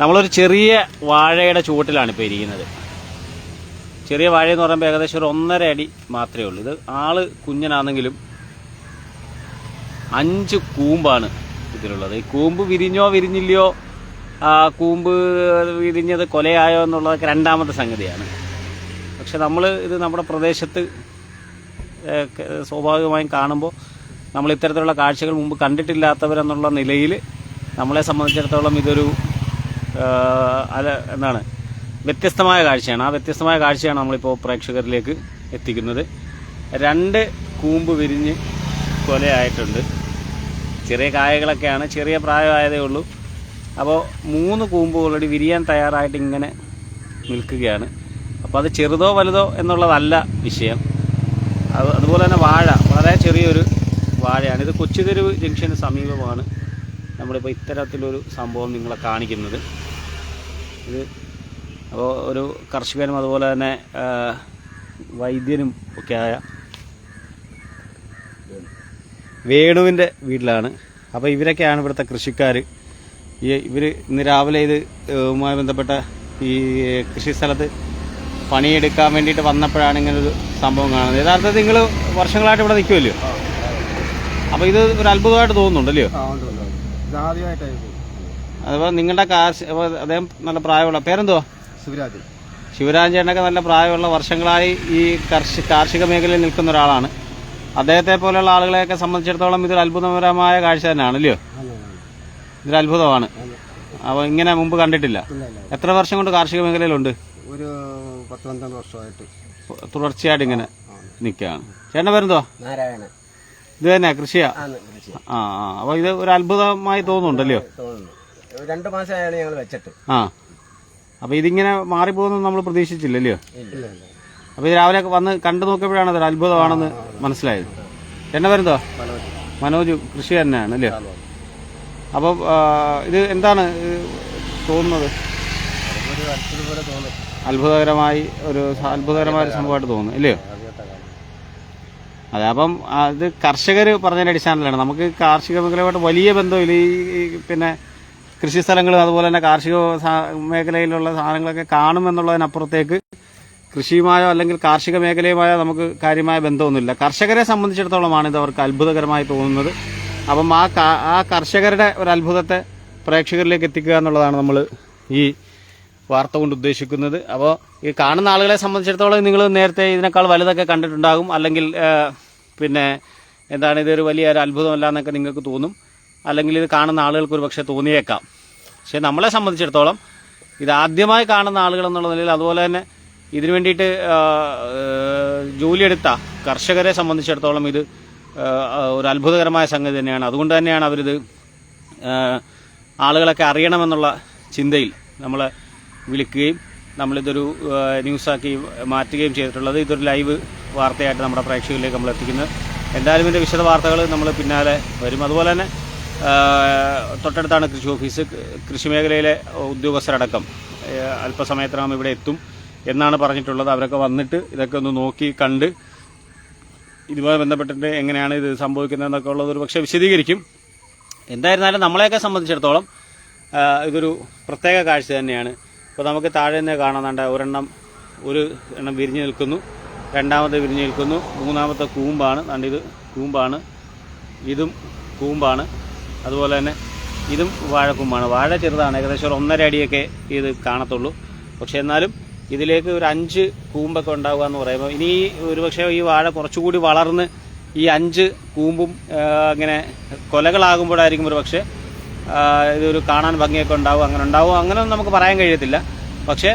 നമ്മളൊരു ചെറിയ വാഴയുടെ ചുവട്ടിലാണ് ഇപ്പോൾ ഇരിക്കുന്നത്. ചെറിയ വാഴ എന്ന് പറയുമ്പോൾ ഏകദേശം ഒരു ഒന്നര അടി മാത്രമേ ഉള്ളൂ. ഇത് ആൾ കുഞ്ഞനാണെങ്കിലും അഞ്ച് കൂമ്പാണ് ഇതിലുള്ളത്. ഈ കൂമ്പ് വിരിഞ്ഞോ വിരിഞ്ഞില്ലയോ ആ കൂമ്പ് വിരിഞ്ഞത് കൊലയായോ എന്നുള്ളതൊക്കെ രണ്ടാമത്തെ സംഗതിയാണ്. പക്ഷെ നമ്മൾ ഇത് നമ്മുടെ പ്രദേശത്ത് സ്വാഭാവികമായും കാണുമ്പോൾ നമ്മൾ ഇത്തരത്തിലുള്ള കാഴ്ചകൾ മുമ്പ് കണ്ടിട്ടില്ലാത്തവരെന്നുള്ള നിലയിൽ നമ്മളെ സംബന്ധിച്ചിടത്തോളം ഇതൊരു അല്ല എന്താണ്? വ്യത്യസ്തമായ കാഴ്ചയാണ്. ആ വ്യത്യസ്തമായ കാഴ്ചയാണ് നമ്മളിപ്പോൾ പ്രേക്ഷകരിലേക്ക് എത്തിക്കുന്നത്. രണ്ട് കൂമ്പ് വിരിഞ്ഞ് കൊലയായിട്ടുണ്ട്. ചെറിയ കായകളൊക്കെയാണ്. ചെറിയ പ്രായമായതേ ഉള്ളൂ. അപ്പോൾ മൂന്ന് കൂമ്പ് ഓൾറെഡി വിരിയാൻ തയ്യാറായിട്ട് ഇങ്ങനെ നിൽക്കുകയാണ്. അപ്പോൾ അത് ചെറുതോ വലുതോ എന്നുള്ളതല്ല വിഷയം. അത് അതുപോലെ തന്നെ വാഴ. വളരെ ചെറിയൊരു വാഴയാണ്. ഇത് കൊച്ചുതെരുവ് ജംഗ്ഷന് സമീപമാണ്. നമ്മളിപ്പോൾ ഇത്തരത്തിലൊരു സംഭവം നിങ്ങളെ കാണിക്കുന്നത്. ഇത് അപ്പോൾ ഒരു കർഷകനും അതുപോലെ തന്നെ വൈദ്യനും ഒക്കെ ആയ വേണുവിന്റെ വീട്ടിലാണ്. അപ്പോൾ ഇവരൊക്കെയാണ് ഇവിടുത്തെ കൃഷിക്കാർ ഈ ഇവർ ഇന്ന് രാവിലെ ഇത് ഇതുമായി ബന്ധപ്പെട്ട ഈ കൃഷി സ്ഥലത്ത് പണിയെടുക്കാൻ വേണ്ടിയിട്ട് വന്നപ്പോഴാണ് ഇങ്ങനൊരു സംഭവം കാണുന്നത്. യഥാർത്ഥത്തിൽ നിങ്ങൾ വർഷങ്ങളായിട്ട് ഇവിടെ നിൽക്കുമല്ലോ അപ്പോൾ ഇത് ഒരു അത്ഭുതമായിട്ട് തോന്നുന്നുണ്ടല്ലോ? ഉണ്ട്. അതുപോലെ നിങ്ങളുടെ കാർഷി അപ്പോൾ അദ്ദേഹം നല്ല പ്രായമുള്ള പേരെന്തുവാ? ശിവരാജ് ശിവരാജ് ചേട്ടനൊക്കെ നല്ല പ്രായമുള്ള വർഷങ്ങളായി ഈ കർഷി കാർഷിക മേഖലയിൽ നിൽക്കുന്ന ഒരാളാണ്. അദ്ദേഹത്തെ പോലെയുള്ള ആളുകളെയൊക്കെ സംബന്ധിച്ചിടത്തോളം ഇതൊരു അത്ഭുതകരമായ കാഴ്ച തന്നെയാണ് അല്ലയോ? ഇതൊരു അത്ഭുതമാണ്. അപ്പോൾ ഇങ്ങനെ മുമ്പ് കണ്ടിട്ടില്ല. എത്ര വർഷം കൊണ്ട് കാർഷിക മേഖലയിലുണ്ട്? ഒരു പത്ത് പന്ത്രണ്ട് വർഷമായിട്ട്. തുടർച്ചയായിട്ട് ഇങ്ങനെ നിൽക്കുകയാണ്. ചേട്ടന്റെ പേരെന്തോ നാരായണൻ. ഇത് തന്നെ കൃഷിയാ. ആ ആ. അപ്പോൾ ഇത് ഒരു അത്ഭുതമായി തോന്നുന്നുണ്ടല്ലോ തോന്നുന്നു. രണ്ട് മാസമായാണ് ഞങ്ങൾ വെച്ചിട്ട്. ആ. അപ്പൊ ഇതിങ്ങനെ മാറിപ്പോകുന്നു നമ്മൾ പ്രതീക്ഷിച്ചില്ലല്ലോ അപ്പോൾ ഇത് രാവിലെ വന്ന് കണ്ടു നോക്കിയപ്പോഴാണ് അതൊരു അത്ഭുതമാണെന്ന് മനസ്സിലായത്. എന്നെ വരുന്നോ മനോജ്. കൃഷി തന്നെയാണ് അല്ലേ അപ്പോൾ ഇത് എന്താണ് തോന്നുന്നത്? അത്ഭുതകരമായി ഒരു അത്ഭുതകരമായ ഒരു സംഭവമായിട്ട് തോന്നുന്നു ഇല്ലയോ കാലം അതെ അപ്പം അത് കർഷകർ പറഞ്ഞതിന്റെ അടിസ്ഥാനത്തിലാണ്. നമുക്ക് കാർഷിക മേഖലയുമായിട്ട് വലിയ ബന്ധമില്ല. ഈ പിന്നെ കൃഷി സ്ഥലങ്ങളും അതുപോലെ തന്നെ കാർഷിക മേഖലയിലുള്ള സാധനങ്ങളൊക്കെ കാണുമെന്നുള്ളതിനപ്പുറത്തേക്ക് കൃഷിയുമായോ അല്ലെങ്കിൽ കാർഷിക മേഖലയുമായോ നമുക്ക് കാര്യമായ ബന്ധമൊന്നുമില്ല. കർഷകരെ സംബന്ധിച്ചിടത്തോളമാണ് ഇത് അവർക്ക് അത്ഭുതകരമായി തോന്നുന്നത്. അപ്പം ആ ആ കർഷകരുടെ ഒരു അത്ഭുതത്തെ പ്രേക്ഷകരിലേക്ക് എത്തിക്കുക എന്നുള്ളതാണ് നമ്മൾ ഈ വാർത്ത കൊണ്ട് ഉദ്ദേശിക്കുന്നത്. അപ്പോൾ ഈ കാണുന്ന ആളുകളെ സംബന്ധിച്ചിടത്തോളം നിങ്ങൾ നേരത്തെ ഇതിനേക്കാൾ വലുതൊക്കെ കണ്ടിട്ടുണ്ടാകും. അല്ലെങ്കിൽ പിന്നെ എന്താണ് ഇതൊരു വലിയ ഒരു അത്ഭുതമല്ല എന്നൊക്കെ നിങ്ങൾക്ക് തോന്നും. അല്ലെങ്കിൽ ഇത് കാണുന്ന ആളുകൾക്ക് ഒരു പക്ഷേ തോന്നിയേക്കാം. പക്ഷേ നമ്മളെ സംബന്ധിച്ചിടത്തോളം ഇത് ആദ്യമായി കാണുന്ന ആളുകൾ എന്നുള്ള നിലയിൽ അതുപോലെ തന്നെ ഇതിനു വേണ്ടിയിട്ട് ജോലിയെടുത്ത കർഷകരെ സംബന്ധിച്ചിടത്തോളം ഇത് ഒരു അത്ഭുതകരമായ സംഗതി തന്നെയാണ്. അതുകൊണ്ട് തന്നെയാണ് അവരിത് ആളുകളൊക്കെ അറിയണമെന്നുള്ള ചിന്തയിൽ നമ്മളെ വിളിക്കുകയും നമ്മളിതൊരു ന്യൂസാക്കി മാറ്റുകയും ചെയ്തിട്ടുള്ളത് ഇതൊരു ലൈവ് വാർത്തയായിട്ട് നമ്മുടെ പ്രേക്ഷകരിലേക്ക് നമ്മൾ എത്തിക്കുന്നത് എന്തായാലും ഇതിന്റെ വിശദ വാർത്തകൾ നമ്മൾ പിന്നാലെ വരും. അതുപോലെ തന്നെ തൊട്ടടുത്താണ് കൃഷി ഓഫീസ്. കൃഷി മേഖലയിലെ ഉദ്യോഗസ്ഥരടക്കം അല്പസമയത്തിനകം ഇവിടെ എത്തും എന്നാണ് പറഞ്ഞിട്ടുള്ളത്. അവരൊക്കെ വന്നിട്ട് ഇതൊക്കെ ഒന്ന് നോക്കി കണ്ട് ഇതുമായി ബന്ധപ്പെട്ടിട്ട് എങ്ങനെയാണ് ഇത് സംഭവിക്കുന്നതെന്നൊക്കെ ഉള്ളത് ഒരു പക്ഷേ വിശദീകരിക്കും. എന്തായിരുന്നാലും നമ്മളെയൊക്കെ സംബന്ധിച്ചിടത്തോളം ഇതൊരു പ്രത്യേക കാഴ്ച തന്നെയാണ്. ഇപ്പോൾ നമുക്ക് താഴെ നിന്ന് കാണുന്നുണ്ട് ഒരെണ്ണം ഒരു എണ്ണം വിരിഞ്ഞ് നിൽക്കുന്നു. രണ്ടാമത്തെ വിരിഞ്ഞ് നിൽക്കുന്നു. മൂന്നാമത്തെ കൂമ്പാണ്. കണ്ടിത് കൂമ്പാണ്. ഇതും കൂമ്പാണ്. അതുപോലെ തന്നെ ഇതും വാഴക്കൂമ്പാണ്. വാഴ ചെറുതാണ്. ഏകദേശം ഒരു ഒന്നര അടിയൊക്കെ ഇത് കാണത്തുള്ളൂ. പക്ഷേ എന്നാലും ഇതിലേക്ക് ഒരു അഞ്ച് കൂമ്പൊക്കെ ഉണ്ടാവുക എന്ന് പറയുമ്പോൾ ഇനി ഒരുപക്ഷെ ഈ വാഴ കുറച്ചുകൂടി വളർന്ന് ഈ അഞ്ച് കൂമ്പും അങ്ങനെ കൊലകളാകുമ്പോഴായിരിക്കും ഒരു പക്ഷേ ഇതൊരു കാണാൻ ഭംഗിയൊക്കെ ഉണ്ടാവും അങ്ങനെ ഉണ്ടാവും. അങ്ങനെയൊന്നും നമുക്ക് പറയാൻ കഴിയത്തില്ല. പക്ഷേ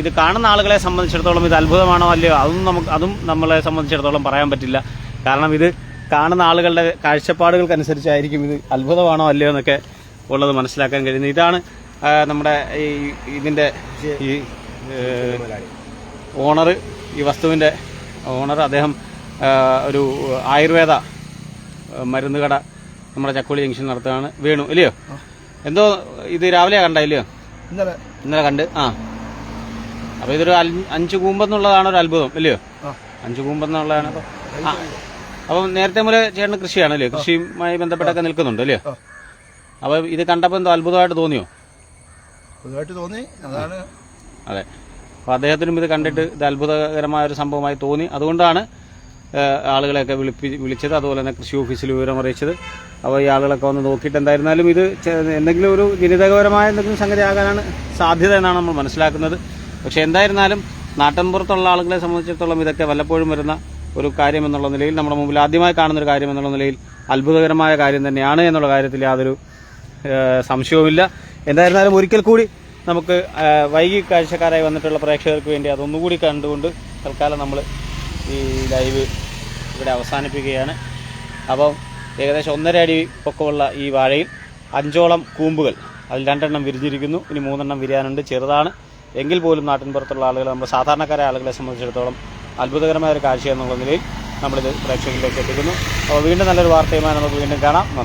ഇത് കാണുന്ന ആളുകളെ സംബന്ധിച്ചിടത്തോളം ഇത് അത്ഭുതമാണോ അല്ലയോ അതും നമുക്ക് അതും നമ്മളെ സംബന്ധിച്ചിടത്തോളം പറയാൻ പറ്റില്ല. കാരണം ഇത് കാണുന്ന ആളുകളുടെ കാഴ്ചപ്പാടുകൾക്കനുസരിച്ചായിരിക്കും ഇത് അത്ഭുതമാണോ അല്ലയോ എന്നൊക്കെ ഉള്ളത് മനസ്സിലാക്കാൻ കഴിയുന്നത്. ഇതാണ് നമ്മുടെ ഈ ഇതിന്റെ ഈ ഓണർ ഈ വസ്തുവിന്റെ ഓണർ അദ്ദേഹം ഒരു ആയുർവേദ ആ, മരുന്ന് കട നമ്മുടെ ചക്കോളി ജംഗ്ഷൻ നടത്തുകയാണ് വേണു ഇല്ലയോ? എന്തോ ഇത് രാവിലെ കണ്ട ഇല്ലയോ? ഇന്നലെ. ഇന്നലെ കണ്ട് ആ. അപ്പൊ ഇതൊരു അഞ്ച് കൂമ്പെന്നുള്ളതാണ് ഒരു അത്ഭുതം ഇല്ലയോ? അഞ്ചു കൂമ്പെന്നുള്ളതാണ് അപ്പം നേരത്തെ മുതൽ ചേട്ടന് കൃഷിയാണല്ലേ കൃഷിയുമായി ബന്ധപ്പെട്ടൊക്കെ നിൽക്കുന്നുണ്ട് അല്ലേ അപ്പൊ ഇത് കണ്ടപ്പോൾ എന്തോ അത്ഭുതമായിട്ട് തോന്നിയോ? തോന്നി അതാണ്. അതെ. അപ്പൊ അദ്ദേഹത്തിനും ഇത് കണ്ടിട്ട് ഇത് അത്ഭുതകരമായ ഒരു സംഭവമായി തോന്നി. അതുകൊണ്ടാണ് ആളുകളെയൊക്കെ വിളിപ്പി വിളിച്ചത് അതുപോലെ തന്നെ കൃഷി ഓഫീസിൽ വിവരം അറിയിച്ചത്. അപ്പോൾ ഈ ആളുകളൊക്കെ വന്ന് നോക്കിയിട്ട് എന്തായിരുന്നാലും ഇത് എന്തെങ്കിലും ഒരു ജനിതകപരമായ എന്തെങ്കിലും സംഗതി ആകാനാണ് സാധ്യത എന്നാണ് നമ്മൾ മനസ്സിലാക്കുന്നത്. പക്ഷേ എന്തായിരുന്നാലും നാട്ടിൻപുറത്തുള്ള ആളുകളെ സംബന്ധിച്ചിടത്തോളം ഇതൊക്കെ വല്ലപ്പോഴും വരുന്ന ഒരു കാര്യം എന്നുള്ള നിലയിൽ നമ്മുടെ മുമ്പിൽ ആദ്യമായി കാണുന്ന ഒരു കാര്യം എന്നുള്ള നിലയിൽ അത്ഭുതകരമായ കാര്യം തന്നെയാണ് എന്നുള്ള കാര്യത്തിൽ യാതൊരു സംശയവുമില്ല. എന്തായിരുന്നാലും ഒരിക്കൽ കൂടി നമുക്ക് വൈകി കാഴ്ചക്കാരായി വന്നിട്ടുള്ള പ്രേക്ഷകർക്ക് വേണ്ടി അതൊന്നുകൂടി കണ്ടുകൊണ്ട് തൽക്കാലം നമ്മൾ ഈ ലൈവ് ഇവിടെ അവസാനിപ്പിക്കുകയാണ്. അപ്പം ഏകദേശം ഒന്നര അടി പൊക്കമുള്ള ഈ വാഴയിൽ അഞ്ചോളം കൂമ്പുകൾ. അതിൽ രണ്ടെണ്ണം വിരിഞ്ഞിരിക്കുന്നു. ഇനി മൂന്നെണ്ണം വിരിയാനുണ്ട്. ചെറുതാണ്. എങ്കിൽ പോലും നാട്ടിൻപുറത്തുള്ള ആളുകൾ നമ്മൾ സാധാരണക്കാരായ ആളുകളെ സംബന്ധിച്ചിടത്തോളം അത്ഭുതകരമായ ഒരു കാഴ്ച എന്നുള്ള നിലയിൽ നമ്മളിത് പ്രേക്ഷകരിലേക്ക് എത്തിക്കുന്നു. അപ്പോൾ വീണ്ടും നല്ലൊരു വാർത്തയുമായി നമുക്ക് വീണ്ടും കാണാം. നന്ദി.